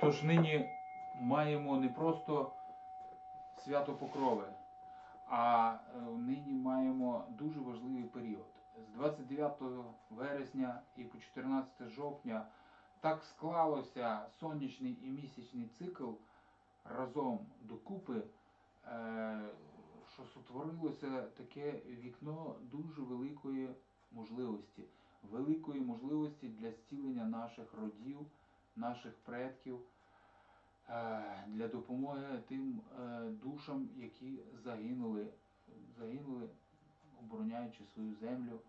Тож нині маємо не просто свято Покрови, а е, нині маємо дуже важливий період. З 29 вересня і по 14 жовтня так склалося сонячний і місячний цикл разом докупи, е, що сотворилося таке вікно дуже великої можливості, великої можливості для зцілення наших родів, наших предків, е, для допомоги тим е, душам, які загинули, загинули, обороняючи свою землю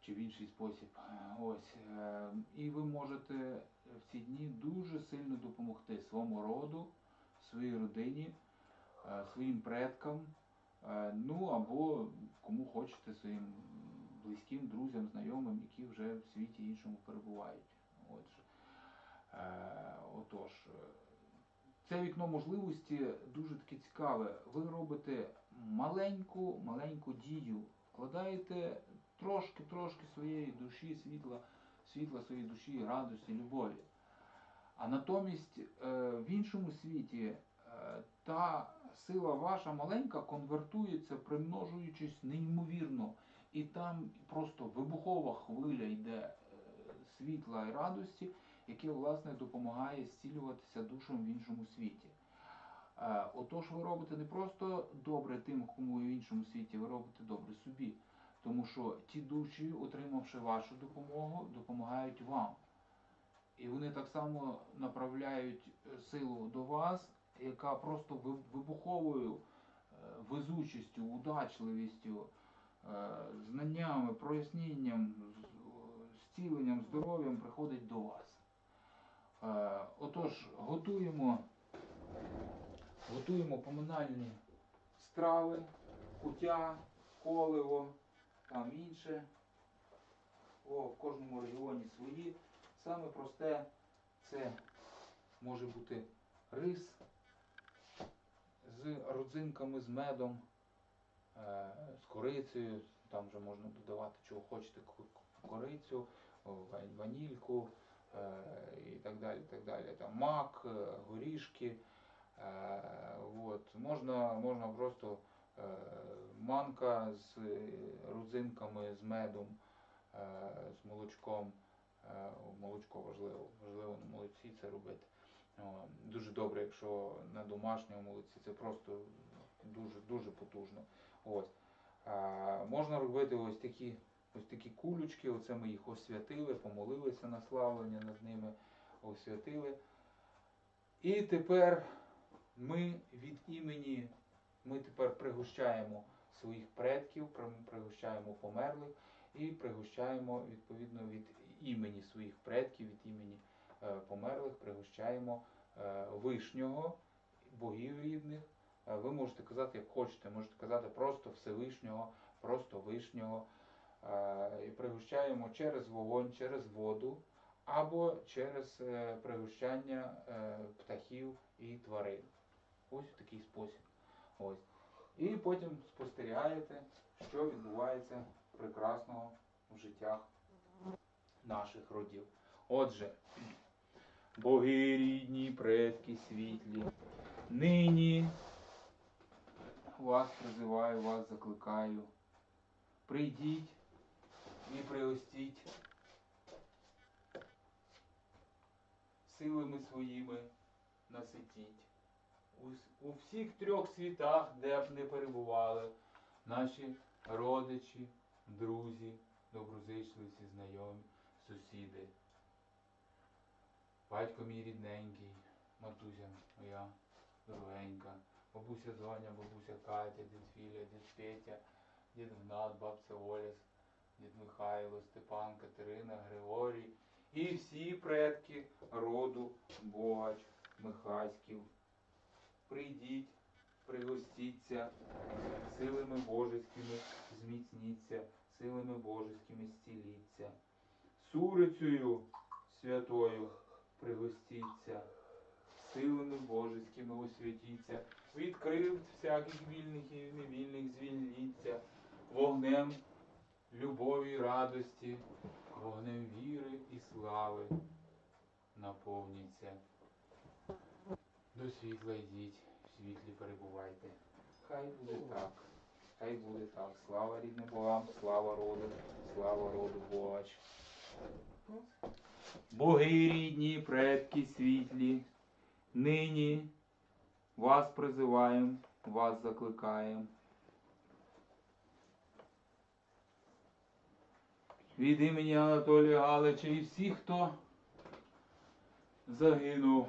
чи в інший спосіб. Е, Ось. І ви можете в ці дні дуже сильно допомогти своєму роду, своїй родині, своїм предкам, ну або кому хочете своїм близьким, друзям, знайомим, які вже в світі іншому перебувають. Отже. Е, Отож, е, це вікно можливості дуже таке цікаве. Ви робите маленьку, маленьку дію, вкладаєте трошки-трошки своєї душі, світла, світла своєї душі, радості, любові. А натомість е, в іншому світі та сила ваша маленька конвертується, примножуючись неймовірно. І там просто вибухова хвиля йде світла і радості, яке власне допомагає зцілюватися душам в іншому світі. Е, Отож, ви робите не просто добре тим, кому в іншому світі, ви робите добре собі. Тому що ті душі, отримавши вашу допомогу, допомагають вам. І вони так само направляють е, силу до вас, яка просто вибуховою е, везучістю, удачливістю, знаннями, проясненням, зціленням, здоров'ям приходить до вас. Е, Отож, готуємо, готуємо поминальні страви, куття, коливо, там інше. О, в кожному регіоні свої. Саме просте це може бути рис з родзинками, з медом, е, з корицею. Там вже можна додавати, чого хочете, корицю, ванільку е, і так далі. так далі. Там мак, е, горішки. Е, от. Можна, можна просто манка з родзинками, з медом, з молочком. Молочко важливо, важливо на молоці це робити. Дуже добре, якщо на домашньому молоці, це просто дуже дуже потужно. От. Е, Можна робити ось такі, ось такі кулючки, оце ми їх освятили, помолилися на славлення над ними, освятили. І тепер ми від імені, ми тепер пригощаємо своїх предків, пригощаємо померлих і пригощаємо відповідно від імені своїх предків, від імені е, померлих, пригощаємо е, вишнього, богів рідних. Е, Ви можете казати, як хочете, можете казати просто Всевишнього, просто вишнього. Е, І пригощаємо через вогонь, через воду або через е, пригощання е, птахів і тварин. Ось в такий спосіб. Ось. І потім спостерігаєте, що відбувається прекрасного в життях наших родів. Отже, боги рідні, предки світлі, нині вас призиваю, вас закликаю. Прийдіть і пригостіть силами своїми наситіть. У, всіх трьох світах, де б не перебували, наші родичі, друзі, доброзичливці, знайомі, сусіди. Батько мій рідненький, матуся моя дорогенька, бабуся Зоня, бабуся Катя, дід Філя, дід Петя, дід Гнат, бабця Оля, дід Михайло, Степан, Катерина, Григорій і всі предки роду Богач, Михаськів. Прийдіть, пригостіться, силами божеськими зміцніться, силами божеськими зціліться. Сурицею святою пригостіться, силами божеськими освятіться, від всяких вільних і невільних звільніться, вогнем любові, і радості, вогнем віри і слави наповніться. До світла йдіть, в світлі перебувайте. Хай буде так. Хай буде так. Слава рідним богам, слава роду, слава роду Богач. Боги рідні, предки світлі, нині вас призиваємо, вас закликаємо. Від імені Анатолія Галича і всіх, хто загинув,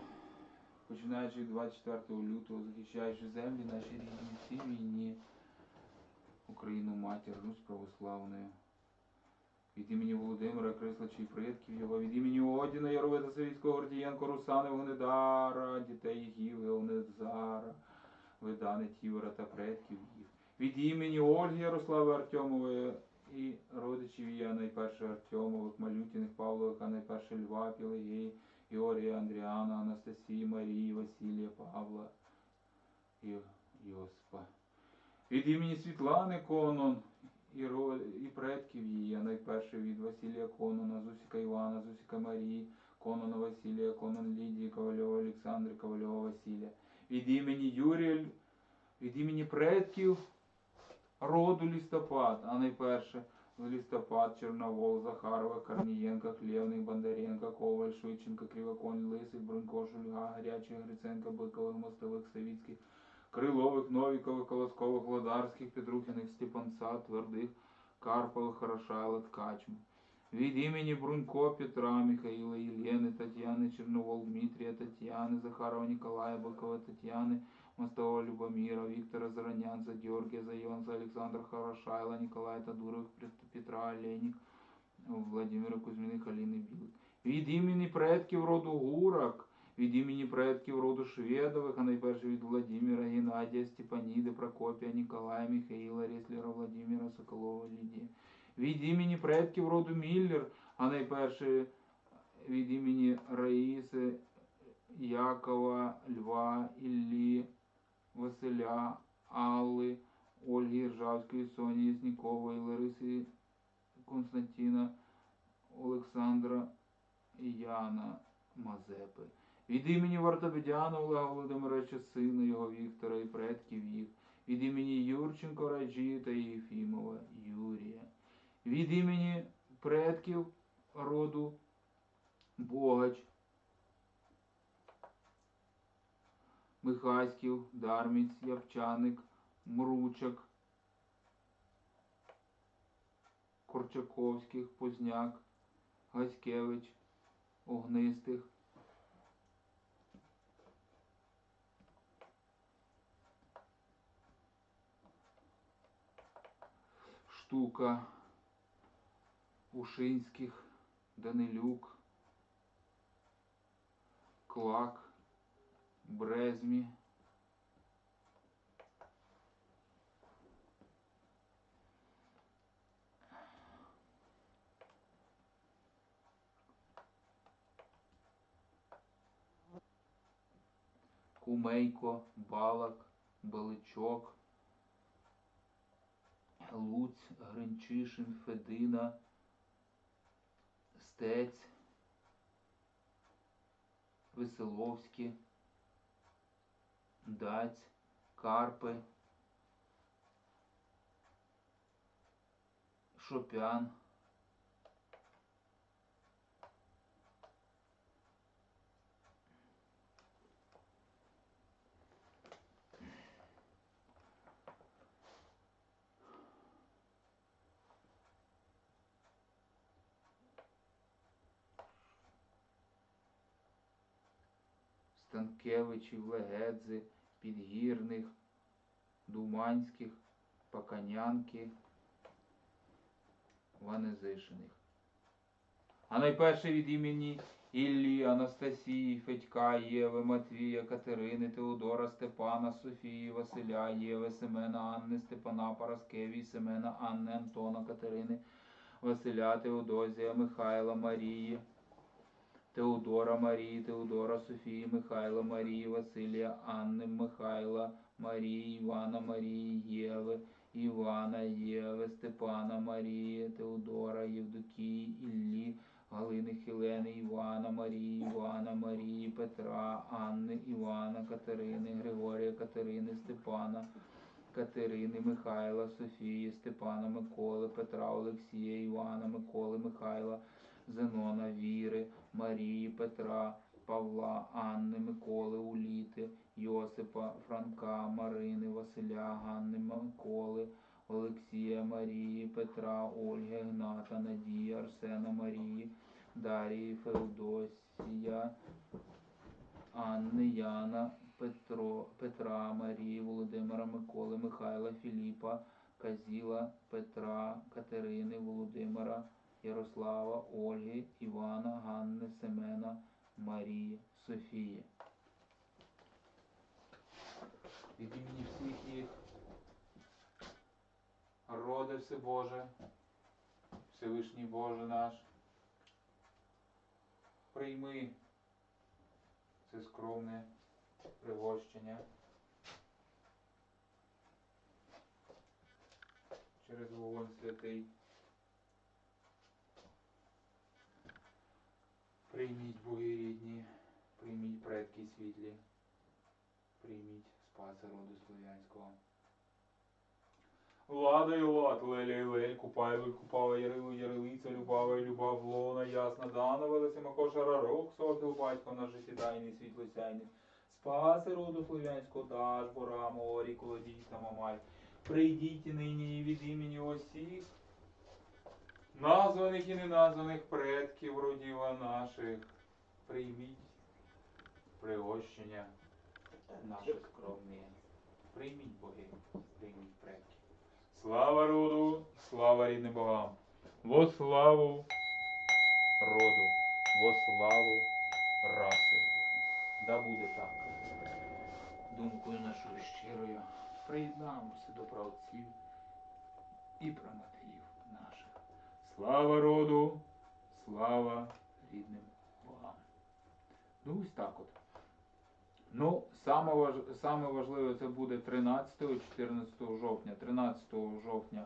починаючи від 24 лютого, захищаючи землі наші рідні війні, Україну матір, Русь православною. Від імені Володимира Крислача і предків його, від імені Одіна, Яровита Савіцького, Гордієнко, Русани, Вогнедара, дітей їхів, Геонезара, Видани Тівера та предків їх. Від імені Ольги Ярослави Артемової і родичів її, найперше Артемових, Малютіних, Павлових, найперше Льва, Пілегії, Георгія, Андріана, Анастасії, Марії, Василія, Павла і Йосипа. Від імені Світлани Конон і, і предків її, а найперше від Василія Конона, Зусіка Івана, Зусіка Марії, Конона Василія, Конон Лідії, Ковальова Олександра, Ковальова Василія. Від імені Юрія, від імені предків роду листопад, а найперше листопад, Чорновол, Захарова, Корнієнка, Хлєвник, Бондаренко, Коваль, Швидченко, Кривоконь, Лисик, Бронько, Шульга, Гарячий, Гриценко, Бикових, Мостових, Савіцьких, Крилових, Новікових, Колоскових, Владарських, Петрухіних, Степанца, Твердих, Карпових, Хорошайла, Ткачм. Від імені Брунько, Петра, Михаїла, Єлени, Тетяни, Чорновол, Дмитрія, Тетяни, Захарова, Ніколая, Бикова, Тетяни, Мостового Любомира, Виктора Заранянца, Георгия Зайонца, Александра Хорошайла, Николая Тадуровых, Петра Оленик, Владимира Кузьминих, Аліни Білик. Від імені предків роду Гурак, від імені предків роду Шведових, а найперше від Владимира, Геннадія, Степаніди, Прокопія, Ніколая, Михаїла, Реслера, Владимира, Соколова, Лідії. Від імені предків роду Міллер, а найперше від імені Раїси, Якова, Льва, Іллі, Василя, Алли, Ольги Ржавської, Соні Яснікової, Лариси Константина, Олександра і Яна Мазепи. Від імені Вартовидяна Олега Володимировича, сина його Віктора і предків їх. Від імені Юрченко Раджі та Єфімова Юрія. Від імені предків роду Богач, Михайськів, Дарміць, Явчаник, Мручак, Корчаковських, Позняк, Гаськевич, Огнистих. Штука, Ушинських, Данилюк, Клак, Брезмі. Кумейко, Балак, Баличок, Луць, Гринчишин, Федина, Стець, Веселовські, Даць, Карпи, Шопян, Станкевичів, Легедзи, Підгірних, Думанських, Паканянки, Ванезишиних. А найперше від імені Іллі, Анастасії, Федька, Єви, Матвія, Катерини, Теодора, Степана, Софії, Василя, Єви, Семена, Анни, Степана, Параскевії, Семена, Анни, Антона, Катерини, Василя, Теодозія, Михайла, Марії, Теодора Марії, Теодора Софії, Михайла Марії, Василія, Анни, Михайла, Марії, Івана Марії, Єви, Івана, Єви, Степана Марії, Теодора, Євдокії, Іллі, Галини, Хелени, Івана, Марії, Івана, Марії, Петра, Анни, Івана, Катерини, Григорія, Катерини, Степана, Катерини, Михайла, Софії, Степана, Миколи, Петра, Олексія, Івана, Миколи, Михайла, Зенона, Віри, Марії, Петра, Павла, Анни, Миколи, Уліти, Йосипа, Франка, Марини, Василя, Ганни, Миколи, Олексія, Марії, Петра, Ольги, Гната, Надії, Арсена, Марії, Дарії, Феодосія, Анни, Яна, Петро, Петра, Марії, Володимира, Миколи, Михайла, Філіпа, Казіла, Петра, Катерини, Володимира, Ярослава, Ольги, Івана, Ганни, Семена, Марії, Софії. Від імені всіх їх, роди Всебоже, Всевишній Боже наш, прийми це скромне пригощення через вогонь святий. Прийміть боги рідні, прийміть предки світлі, прийміть спаси роду слов'янського. Лада і лад, леля лель, купай, лель, купава, ярилу, ярилиця, любава, і любав, лона, ясна, дана, велися, макоша, рарок, сокіл, батько наш життєдайний, світлосяйний. Спаси роду слов'янського, даш, бора, морі, колодій, самомай. Прийдіть нині і від імені усіх, названих і неназваних предків родіва наших, прийміть пригощення наше скромне. Прийміть боги, прийміть предків. Слава роду, слава рідним богам. Во славу роду, во славу раси. Да буде так. Думкою нашою щирою приєднаємося до правців і праматерів наших. Слава роду, слава рідним богам. Ну ось так от. Ну, саме, важ... саме важливе це буде 13-14 жовтня. 13 жовтня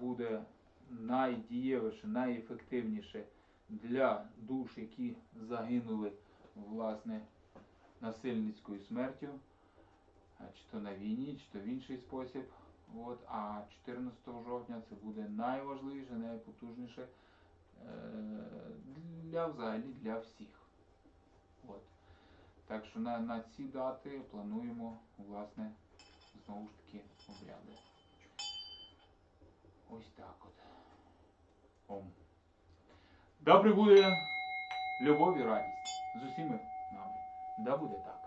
буде найдієвіше, найефективніше для душ, які загинули власне насильницькою смертю, чи то на війні, чи то в інший спосіб. От, а 14 жовтня це буде найважливіше, найпотужніше е, для взагалі для всіх. От. Так що на, на ці дати плануємо, власне, знову ж таки обряди. Ось так от. Ом. Добре буде любов і радість з усіми нами. Да буде так.